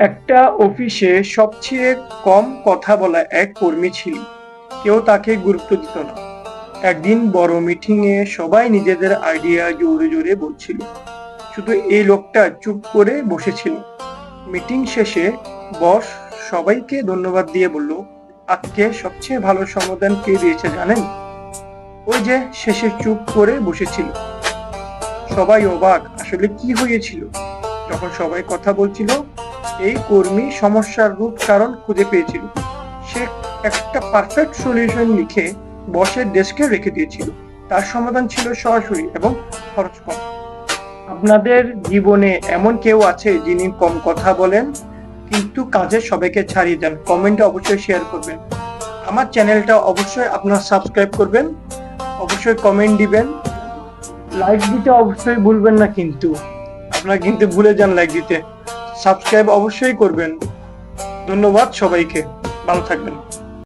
একটা অফিসে সবচেয়ে কম কথা বলা এক কর্মী ছিল কেউ তাকে গুরুত্ব দিত না। একদিন বড় মিটিং এ সবাই নিজেদের আইডিয়া জোরে জোরে বলছিল। শুধু এই লোকটা চুপ করে বসেছিল। মিটিং শেষে বস সবাইকে ধন্যবাদ দিয়ে বলল, আজকে সবচেয়ে ভালো সমাধান কে দিয়েছে জানেন? ওই যে শেষে চুপ করে বসেছিল। সবাই অবাক, আসলে কি হয়েছিল? যখন সবাই কথা বলছিল এই কর্মী সমস্যার রূপ কারণ খুঁজে পেয়েছিল। সে একটা পারফেক্ট সলিউশন লিখে বসের ডেস্কে রেখে দিয়েছিল। তার সমাধান ছিল সরাসরি এবং খরচ কম। আপনাদের জীবনে এমন কেউ আছে যিনি কম কথা বলেন, কিন্তু কাজে সবাইকে ছাড়িয়ে দেন। কমেন্টে অবশ্যই শেয়ার করবেন। আমার চ্যানেলটা অবশ্যই আপনারা সাবস্ক্রাইব করবেন, অবশ্যই কমেন্ট দিবেন। লাইক দিতে অবশ্যই ভুলবেন না কিন্তু। আপনারা কিন্তু ভুলে যান লাইক দিতে। সাবস্ক্রাইব অবশ্যই করবেন। ধন্যবাদ সবাইকে। ভালো থাকবেন।